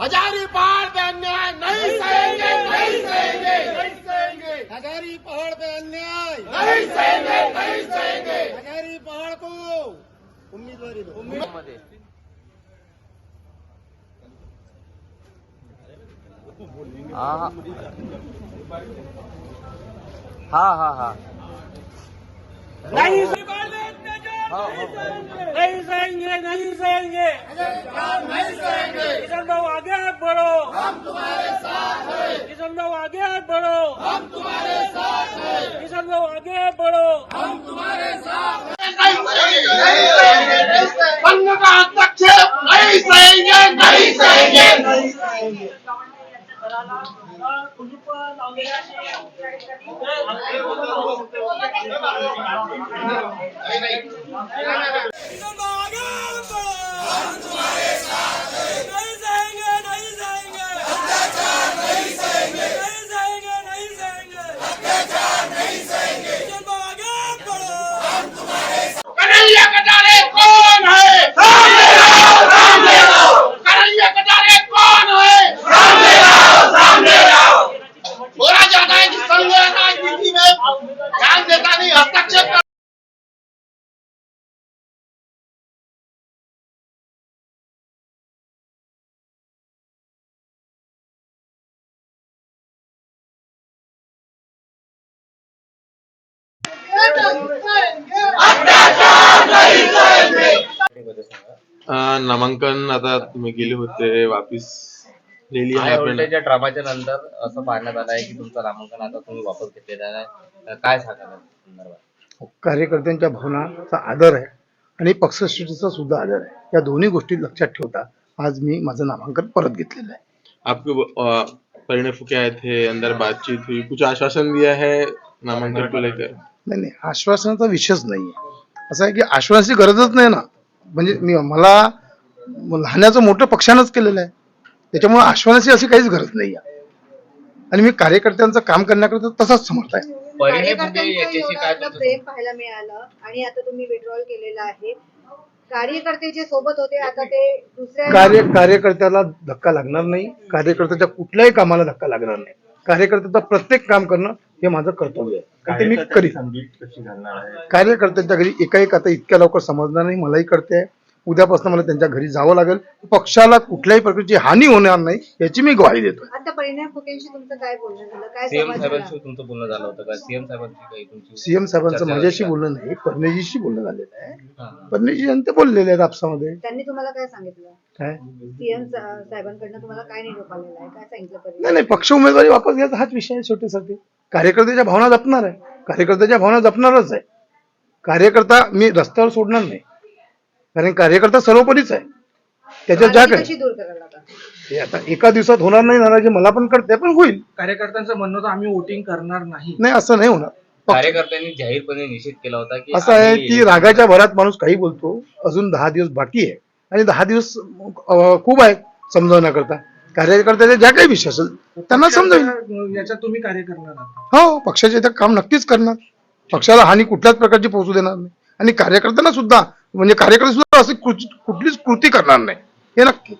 हजारी पहाड़ पे अन्याय नहीं सहेंगे नहीं सहेंगे नहीं सहेंगे हजारी पहाड़ पे अन्याय नहीं सहेंगे नहीं सहेंगे हजारी पहाड़ को। उम्मीदवारी दो। हा हा हा हा। नहीं. नहीं सहेंगे नहीं सहेंगे नहीं सहेंगे किशन भाऊ आगे हाथ बढ़ो। हम तुम्हारे साथ हैं। किशन भाऊ आगे हाथ बढ़ो। हम तुम्हारे हैं किशन आगे बढ़ो। हम तुम्हारे साथ नहीं सहेंगे नहीं सहेंगे का हस्तक्षेप नहीं सहेंगे नहीं सहेंगे नहीं सहेंगे किशन भाऊ आगे हाथ बढ़ो हम तुम्हारे साथ हैं नहीं सहेंगे नहीं सहेंगे अत्याचार नहीं सहेंगे नहीं सहेंगे नहीं सहेंगे अत्याचार नहीं सहेंगे किशन भाऊ आगे हाथ बढ़ो कन्हैया कटारे कौन है सामने आओ सामने आओ कन्हैया कटारे कौन है सामने आओ सामने आओ बोला जाता है कि संघ राजनीति में ध्यान देता नहीं हस्तक्षेप कर अं, नामांकन आता तुम्ही गेले होते वापिस लिहिली आहे हाय आपण. व्होल्टेजच्या ड्रामाच्या नंतर असं पाहण्यात आलं आहे की तुमचं नामांकन आता तुम्ही वापस घेतलेलं आहे? काय सांगाल या संदर्भात? कार्यकर्त्यांच्या भावनाचा आदर आहे आणि पक्षश्रेष्ठीचा सुद्धा आदर आहे. या दोन्ही गोष्टी लक्षात ठेवता आज मी माझं नामांकन परत घेतलेलं आहे. आपको अ, परिणय फुके आए थे अंदर बातचीत हुई कुछ आश्वासन दिया है नामांकन को लेकर? नाही नाही आश्वासनाचा विषयच नाही आहे असं आहे की आश्वासनाची गरजच नाही ना. म्हणजे मी मला लहानाचं मोठं पक्षानंच केलेलं आहे. त्याच्यामुळे आश्वासनाची अशी काहीच गरज नाही आहे आणि मी कार्यकर्त्यांचं काम करण्याकरता तसाच समर्थ आहे. परिणय फुके याच्याशी कार्यकर्त्यांचं काय एवढं आपलं तुमचं- प्रेम पाहायला मिळालं आणि आता तुम्ही विड्रॉल केलेलं आहे. कार्यकर्ते जे सोबत होते आता ते दुसऱ्या कार्य कार्यकर्त्याला धक्का लागणार नाही. कार्यकर्त्याच्या कुठल्याही कामाला धक्का लागणार नाही. कार्यकर्त्याचं प्रत्येक काम करणं हे माझं कर्तव्य आहे. आणि ते मी करीन. कार्यकर्त्यांच्या घरी एकाएक आता इतक्या लवकर समजणार नाही मलाही करते उद्यापासून मला त्यांच्या घरी जावं लागेल. पक्षाला कुठल्याही प्रकारची हानी होणार नाही याची मी ग्वाही देतोय. आता परिणाम फुकेंशी तुमचं काय बोलणं झालं? काय सीएम संवाद झाला? साहेबांशी तुमचं बोलणं झालं होतं का? सीएम साहेबांची काही तुमची सीएम साहेबांचं चर्चा माझ्याशी झाली का? बोलणं नाही फडणवीसशी बोलणं झालेलं आहे. हा. फडणवीस यांचे बोललेले आहेत आपसामध्ये. त्यांनी तुम्हाला काय सांगितलं? काय? सीएम साहेबांकडनं तुम्हाला काय निरोप आलेला आहे? काय सांगितलं नाही नाही पक्ष उमेदवारी वापस घ्यायचा हाच विषय आहे शेवटीसाठी. कार्यकर्त्याच्या भावना जपणार आहे. कार्यकर्त्याच्या भावना जपणारच आहे. कार्यकर्ता मी रस्त्यावर सोडणार नाही. कारण कार्यकर्ता सर्वोपरीच आहे. त्याच्यात ज्या करायला आता? हे आता एका दिवसात होणार नाही नाराजी मला पण कळते पण होईल. कार्यकर्त्यांचं म्हणणं होतं आम्ही वोटिंग करणार नाही. नाही असं नाही होणार. कार्यकर्त्यांनी जाहीरपणे निषेध केला होता की असं आहे की रागाच्या भरात माणूस काही बोलतो अजून दहा दिवस बाकी आहे. आणि दहा दिवस खूप आहे समजवण्याकरता. कार्यकर्त्याचे ज्या काही विषय असेल त्यांना समजावेल याच्यात तुम्ही कार्य करणार आहात. हो पक्षाचे इथं काम नक्कीच करणार. पक्षाला हानी कुठल्याच प्रकारची पोहोचू देणार नाही. आणि कार्यकर्त्यांना सुद्धा म्हणजे कार्यकर्ते सुद्धा अशी कृती- कुठलीच कृती करणार नाही. हे नक्की.